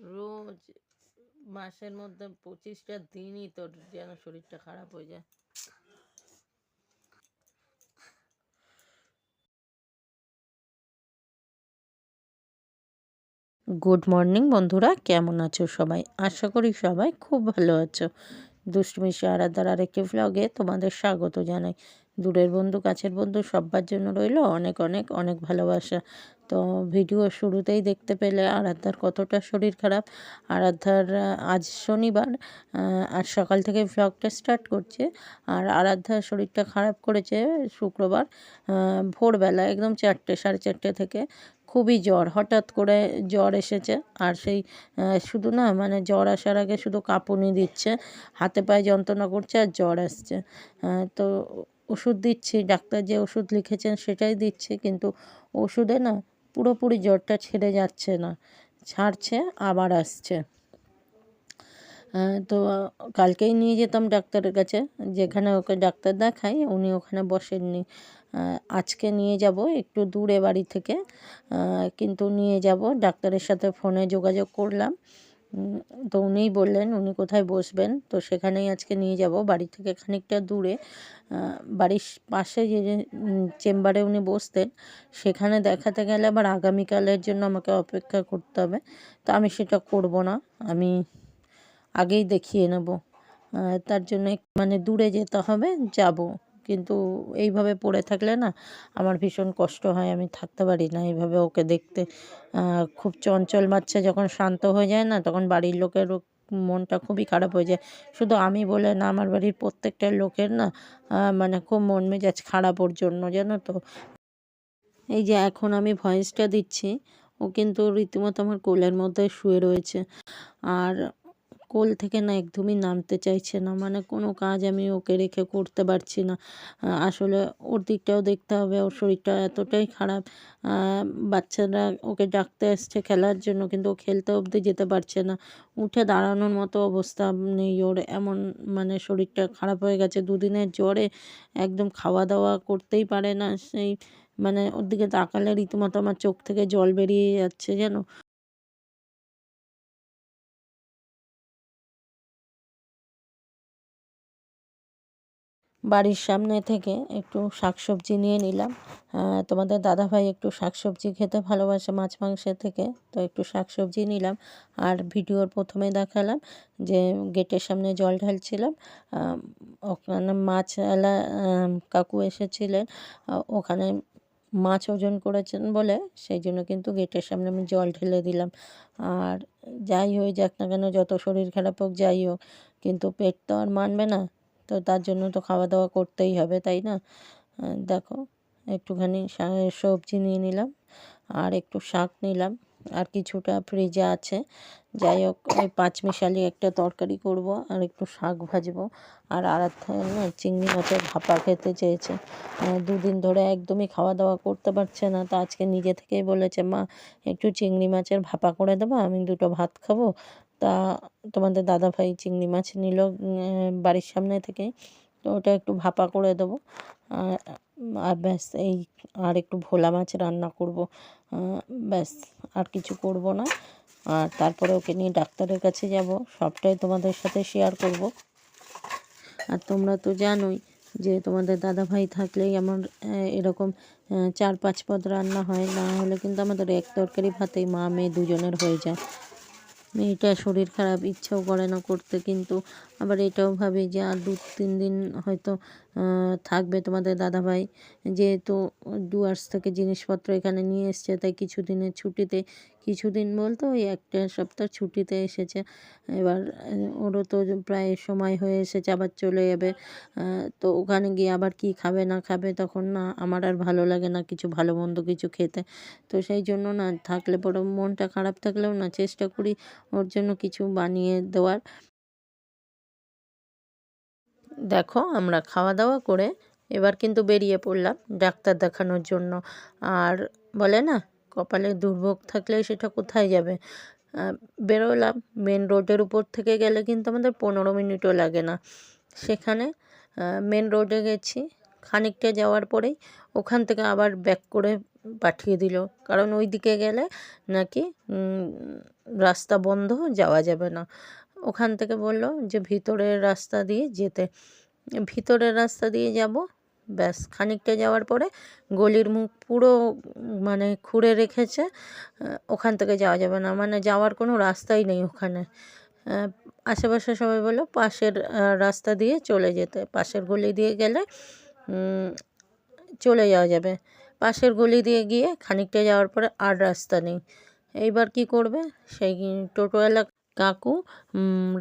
রোজ মাসের মধ্যে পঁচিশটা দিনই তোর যেন শরীরটা খারাপ হয়ে যায়। গুড মর্নিং বন্ধুরা, কেমন আছো সবাই? আশা করি সবাই খুব ভালো আছো। দুষ্টুমিশি আরাধার আরেকটি ভ্লগে তোমাদের স্বাগত জানাই। দূরের বন্ধু, কাছের বন্ধু সবার জন্য রইল অনেক অনেক অনেক ভালোবাসা। তো ভিডিও শুরুতেই দেখতে পেলে আরাধ্যার কতটা শরীর খারাপ। আরাধ্যার আজ শনিবার আর সকাল থেকে ভ্লগটা স্টার্ট করছে। আর আরাধ্যার শরীরটা খারাপ করেছে শুক্রবার ভোরবেলা একদম চারটে, সাড়ে চারটে থেকে। খুবই জ্বর, হঠাৎ করে জ্বর এসেছে। আর সেই শুধু না মানে জ্বর আসার আগে শুধু কাঁপুনি দিচ্ছে, হাতে পায়ে যন্ত্রণা করছে আর জ্বর আসছে। তো ওষুধ দিচ্ছি, ডাক্তার যে ওষুধ লিখেছেন সেটাই দিচ্ছি, কিন্তু ওষুধে না পুরোপুরি জ্বরটা ছেড়ে যাচ্ছে না, ছাড়ছে, আবার আসছে। তো কালকেই নিয়ে যেতাম ডাক্তারের কাছে, যেখানে ওকে ডাক্তার দেখাই, উনি ওখানে বসেননি। আজকে নিয়ে যাব একটু দূরে বাড়ি থেকে কিন্তু নিয়ে যাব, ডাক্তারের সাথে ফোনে যোগাযোগ করলাম। তো উনিই বললেন, উনি কোথায় বসবেন? তো সেখানেই আজকে নিয়ে যাব। বাড়ি থেকে খানিকটা দূরে বাড়ির পাশে যে চেম্বারে উনি বসতেন, সেখানে দেখাতে গেলে আবার আগামীকালের জন্য আমাকে অপেক্ষা করতে হবে। তো আমি সেটা করব না, আমি আগেই দেখিয়ে নেব। তার জন্য মানে দূরে যেতে হবে, যাব। কিন্তু এইভাবে পড়ে থাকলে না আমার ভীষণ কষ্ট হয়, আমি থাকতে পারি না। এইভাবে ওকে দেখতে খুব চঞ্চল বাচ্চা যখন শান্ত হয়ে যায় না, তখন বাড়ির লোকেরও মনটা খুবই খারাপ হয়ে যায়। শুধু আমি বলে না, আমার বাড়ির প্রত্যেকটা লোকের না মানে খুব মন মেজাজ খারাপ ওর জন্য, জানো তো। এই যে এখন আমি ভয়েসটা দিচ্ছি, ও কিন্তু রীতিমতো আমার কোলের মধ্যে শুয়ে রয়েছে। আর কোল থেকে না একদমই নামতে চাইছে না। মানে কোনো কাজ আমি ওকে রেখে করতে পারছি না। আসলে ওর দিকটাও দেখতে হবে। ওর শরীরটা এতটাই খারাপ। বাচ্চারা ওকে ডাকতে আসছে খেলার জন্য, কিন্তু ও খেলতে অবধি যেতে পারছে না। উঠে দাঁড়ানোর মতো অবস্থা নেই ওর। এমন মানে শরীরটা খারাপ হয়ে গেছে। দুদিনের জ্বরে একদম খাওয়া দাওয়া করতেই পারে না। সেই মানে ওর দিকে তাকালে রীতিমতো আমার চোখ থেকে জল বেরিয়ে যাচ্ছে যেন বাড়ির সামনে থেকে একটু শাকসবজি নিয়ে নিলাম। তোমাদের দাদাভাই একটু শাকসবজি খেতে ভালোবাসে মাছ মাংসের থেকে, তো একটু শাকসবজি নিলাম আর ভিডিওর প্রথমে দেখালাম যে গেটের সামনে জল ঢালছিলাম। ওখানে মাছওয়ালা কাকু এসেছিলেন। ওখানে মাছ ওজন করেছেন বলে, সেই জন্য কিন্তু গেটের সামনে আমি জল ঢেলে দিলাম। আর যাই হয়ে যাক না কেন, যত শরীর খারাপ হোক, যাই হোক, কিন্তু পেট তো আর মানবে না। তো তার জন্য তো খাওয়া দাওয়া করতেই হবে, তাই না? দেখো, একটুখানি সবজি নিয়ে নিলাম আর একটু শাক নিলাম আর কিছুটা ফ্রিজে আছে। যাই হোক, ওই পাঁচমিশালি একটা তরকারি করব আর একটু শাক ভাজবো। আর আরাধ্যা না চিংড়ি মাছের ভাপা খেতে চেয়েছে। দুদিন ধরে একদমই খাওয়া দাওয়া করতে পারছে না। তো আজকে নিজে থেকেই বলেছে, মা, একটু চিংড়ি মাছের ভাপা করে দেবো, আমি দুটো ভাত খাব। তা তোমাদের দাদাভাই চিংড়ি মাছ নিল বাড়ির সামনে থেকে। তো ওটা একটু ভাপা করে দেবো। আর ব্যাস, এই আর একটু ভোলা মাছ রান্না করব। ব্যাস, আর কিছু করব না। আর তারপরে ওকে নিয়ে ডাক্তারের কাছে যাব। সবটাই তোমাদের সাথে শেয়ার করব। আর তোমরা তো জানোই যে তোমাদের দাদা ভাই থাকলেই আমার এরকম চার পাঁচ পদ রান্না হয়। না হলে কিন্তু আমাদের এক তরকারি ভাতেই মা মেয়ে দুজনের হয়ে যায়। মেয়েটা শরীর খারাপ, ইচ্ছাও করে না করতে। কিন্তু আবার এটাও ভাবি যে আর দু তিন দিন হয়তো থাকবে তোমাদের দাদাভাই। যেহেতু ডুয়ার্স থেকে জিনিসপত্র এখানে নিয়ে এসছে, তাই কিছু দিনের ছুটিতে, কিছুদিন বলতে ওই একটা সপ্তাহ ছুটিতে এসেছে। এবার ওরও তো প্রায় সময় হয়ে এসেছে, আবার চলে যাবে। তো ওখানে গিয়ে আবার কি খাবে না খাবে তখন না, আমার আর ভালো লাগে না কিছু ভালো মন্দ কিছু খেতে। তো সেই জন্য না, থাকলে পরে মনটা খারাপ থাকলেও না, চেষ্টা করি ওর জন্য কিছু বানিয়ে দেওয়ার। দেখো, আমরা খাওয়া দাওয়া করে এবার কিন্তু বেরিয়ে পড়লাম ডাক্তার দেখানোর জন্য। আর বলে না, কপালে দুর্ভোগ থাকলে সেটা কোথায় যাবে? বেরোলাম মেন রোডের উপর থেকে গেলে কিন্তু আমাদের পনেরো মিনিটও লাগে না। সেখানে মেন রোডে গেছি, খানিকটা যাওয়ার পরেই ওখান থেকে আবার ব্যাক করে পাঠিয়ে দিল। কারণ ওই দিকে গেলে নাকি রাস্তা বন্ধ, যাওয়া যাবে না। ওখান থেকে বলল যে, ভিতরের রাস্তা দিয়ে যেতে। ভিতরের রাস্তা দিয়ে যাব। ব্যাস, খানিকটা যাওয়ার পরে গলির মুখ পুরো মানে খুঁড়ে রেখেছে। ওখান থেকে যাওয়া যাবে না। মানে যাওয়ার কোনো রাস্তাই নেই ওখানে। আশেপাশে সবাই বলল, পাশের রাস্তা দিয়ে চলে যেতে। পাশের গলি দিয়ে গেলে চলে যাওয়া যাবে। পাশের গলি দিয়ে গিয়ে খানিকটা যাওয়ার পরে আর রাস্তা নেই। এইবার কি করবে? সেই টোটোওয়ালা কাকু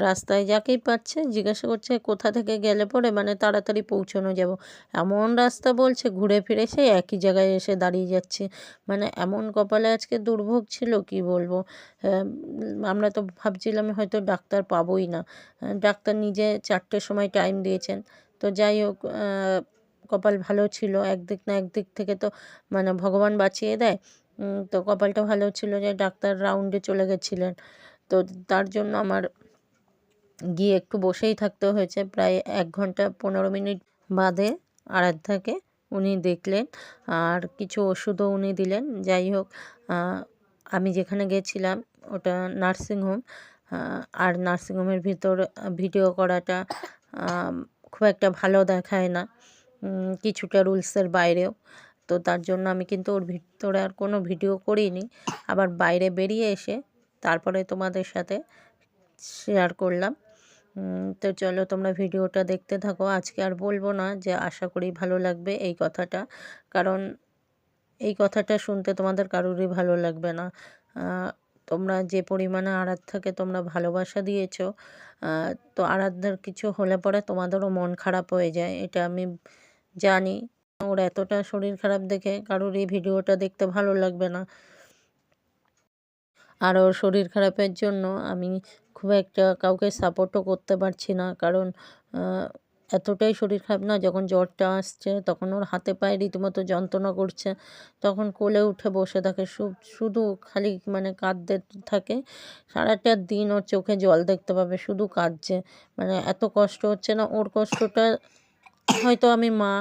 রাস্তায় যাকেই পাচ্ছে জিজ্ঞাসা করছে কোথা থেকে গেলে পরে মানে তাড়াতাড়ি পৌঁছানো যাব। এমন রাস্তা বলছে ঘুরে ফিরে সেই একই জায়গায় এসে দাঁড়িয়ে যাচ্ছে। মানে এমন কপালে আজকে দুর্ভোগ ছিল কি বলব? আহ, আমরা তো ভাবছিলাম হয়তো ডাক্তার পাবোই না। ডাক্তার নিজে চারটের সময় টাইম দিয়েছেন। তো যাই হোক কপাল ভালো ছিল একদিক না একদিক থেকে তো মানে ভগবান বাঁচিয়ে দেয়। তো কপালটা ভালো ছিল যে ডাক্তার রাউন্ডে চলে গেছিলেন। তো তার জন্য আমার গিয়ে একটু বসেই থাকতে হয়েছে। প্রায় এক ঘণ্টা পনেরো মিনিট বাদে আরাধ্যাকে উনি দেখলেন আর কিছু ওষুধও উনি দিলেন। যাই হোক আমি যেখানে গেছিলাম ওটা নার্সিংহোম আর নার্সিংহোমের ভিতর ভিডিও করাটা খুব একটা ভালো দেখায় না কিছুটা রুলসের বাইরেও। তো তার জন্য আমি কিন্তু ওর ভিতরে আর কোনো ভিডিও করিনি। আবার বাইরে বেরিয়ে এসে তারপরে তোমাদের সাথে শেয়ার করলাম। তো চলো তোমরা ভিডিওটা দেখতে থাকো। আজকে আর বলব না যে আশা করি ভালো লাগবে এই কথাটা। কারণ এই কথাটা শুনতে তোমাদের কারোরই ভালো লাগবে না। তোমরা যে পরিমাণে আরাধ্যাকে তোমরা ভালোবাসা দিয়েছ তো আরাধ্যার কিছু হলে পরে তোমাদেরও মন খারাপ হয়ে যায়, এটা আমি জানি। ওর এতটা শরীর খারাপ দেখে কারোর এই ভিডিওটা দেখতে ভালো লাগবে না। আর ওর শরীর খারাপের জন্য আমি খুব একটা কাউকে সাপোর্টও করতে পারছি না। কারণ এতটাই শরীর খারাপ না, যখন জ্বরটা আসছে, তখন ওর হাতে পায়ে রীতিমতো যন্ত্রণা করছে। তখন কোলে উঠে বসে থাকে শুধু খালি মানে কাঁদতে থাকে। সারাটা দিন ওর চোখে জল দেখতে পাবে, শুধু কাঁদছে। মানে এত কষ্ট হচ্ছে না, ওর কষ্টটা হয়তো আমি মা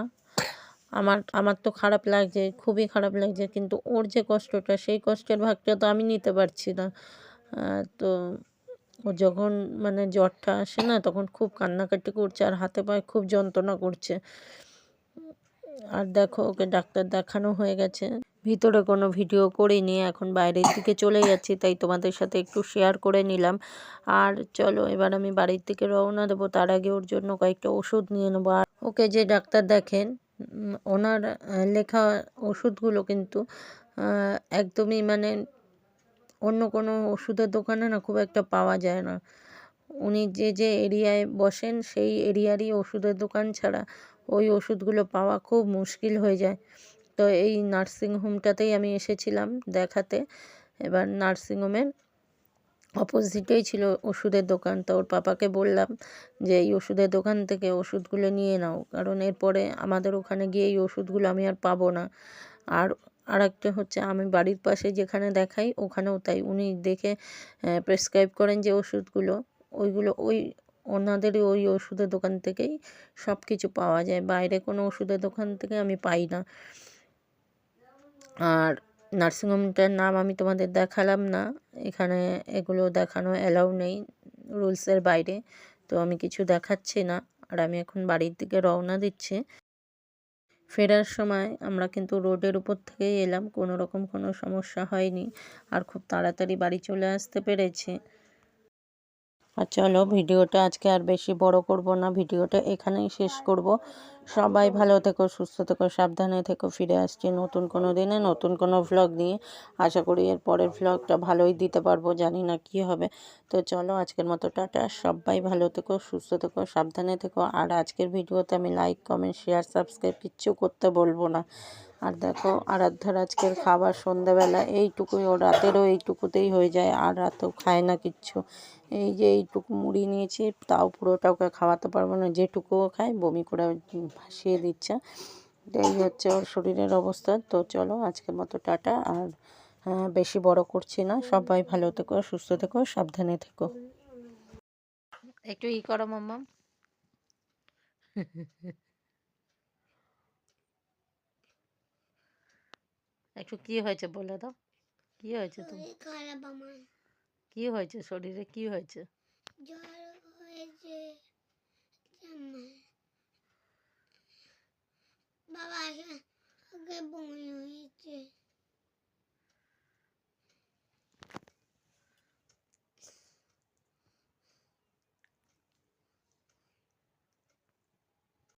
আমার আমার তো খারাপ লাগছে, খুবই খারাপ লাগছে, কিন্তু ওর যে কষ্টটা, সেই কষ্টের ভাগটা তো আমি নিতে পারছি না। তো ও যখন মানে জ্বরটা আসে না, তখন খুব কান্নাকাটি করছে আর হাতে পায়ে খুব যন্ত্রণা করছে। আর দেখো, ওকে ডাক্তার দেখানো হয়ে গেছে। ভিতরে কোনো ভিডিও করিনি, এখন বাইরের দিকে চলে যাচ্ছি, তাই তোমাদের সাথে একটু শেয়ার করে নিলাম। আর চলো, এবার আমি বাড়ির দিকে রওনা দেবো, তার আগে ওর জন্য কয়েকটা ওষুধ নিয়ে নেব। আর ওকে যে ডাক্তার দেখেন ওনার লেখা ওষুধগুলো কিন্তু একদমই মানে অন্য কোনো ওষুধের দোকানে না খুব একটা পাওয়া যায় না। উনি যে যে এরিয়ায় বসেন সেই এরিয়ারই ওষুধের দোকান ছাড়া ওই ওষুধগুলো পাওয়া খুব মুশকিল হয়ে যায়। তো এই নার্সিং হোমটাতেই আমি এসেছিলাম দেখাতে। এবার নার্সিং হোমের অপোজিটেই ছিল ওষুধের দোকান। তো ওর পাপাকে বললাম যে, এই ওষুধের দোকান থেকে ওষুধগুলো নিয়ে নাও। কারণ এরপরে আমাদের ওখানে গিয়ে এই ওষুধগুলো আমি আর পাবো না। আর আর একটা হচ্ছে, আমি বাড়ির পাশে যেখানে দেখাই, ওখানেও তাই। উনি দেখে প্রেসক্রাইব করেন যে ওষুধগুলো। ওইগুলো ওই, ওনাদেরই ওই ওষুধের দোকান থেকেই সব কিছু পাওয়া যায়। বাইরে কোনো ওষুধের দোকান থেকে আমি পাই না। আর নার্সিংহোমটার নাম আমি তোমাদের দেখালাম না। এখানে এগুলো দেখানো অ্যালাউ নেই রুলসের বাইরে, তো আমি কিছু দেখাচ্ছি না। আর আমি এখন বাড়ির দিকে রওনা দিচ্ছি। ফেরার সময় আমরা কিন্তু রোডের উপর থেকেই এলাম, কোনো রকম কোনো সমস্যা হয়নি। আর খুব তাড়াতাড়ি বাড়ি চলে আসতে পেরেছি। আর চলো ভিডিওটা আজকে আর বেশি বড় করব না, ভিডিওটা এখানেই শেষ করব। সবাই ভালো থেকো, সুস্থ থেকো, সাবধানে থেকো, ফিরে আসছি নতুন কোনো দিনে, নতুন কোনো ভ্লগ নিয়ে। আশা করি এর পরের ভ্লগটা ভালোই দিতে পারব, জানি না কি হবে। তো চলো আজকের মতো, টাটা। সবাই ভালো থেকো, সুস্থ থেকো, সাবধানে থেকো। আর আজকের ভিডিওতে আমি লাইক কমেন্ট শেয়ার সাবস্ক্রাইব কিচ্ছু করতে বলব না। আর দেখো আরাধ্যার আজকের খাবার সন্ধ্যাবেলা এইটুকুই ও রাতেরও এইটুকুতেই হয়ে যায় আর রাতেও খায় না কিচ্ছু। এই যে এইটুকু মুড়ি নিয়েছি তাও পুরোটা ওকে খাওয়াতে পারব না যেটুকুও খায় বমি করে ভাসিয়ে দিচ্ছে। এই হচ্ছে ওর শরীরের অবস্থা তো চলো আজকের মতো টাটা আর আহ, বেশি বড় করছি না সবাই ভালো থেকো সুস্থ থেকো সাবধানে থেকো। একটু ই করো মাম্মা। একটু কি হয়েছে বলে দাও। কি হয়েছে তুমি শরীর খারাপ আমার। কি হয়েছে শরীরে? কি হয়েছে? জ্বর হয়েছে। বাবা আগে বমি হয়েছে।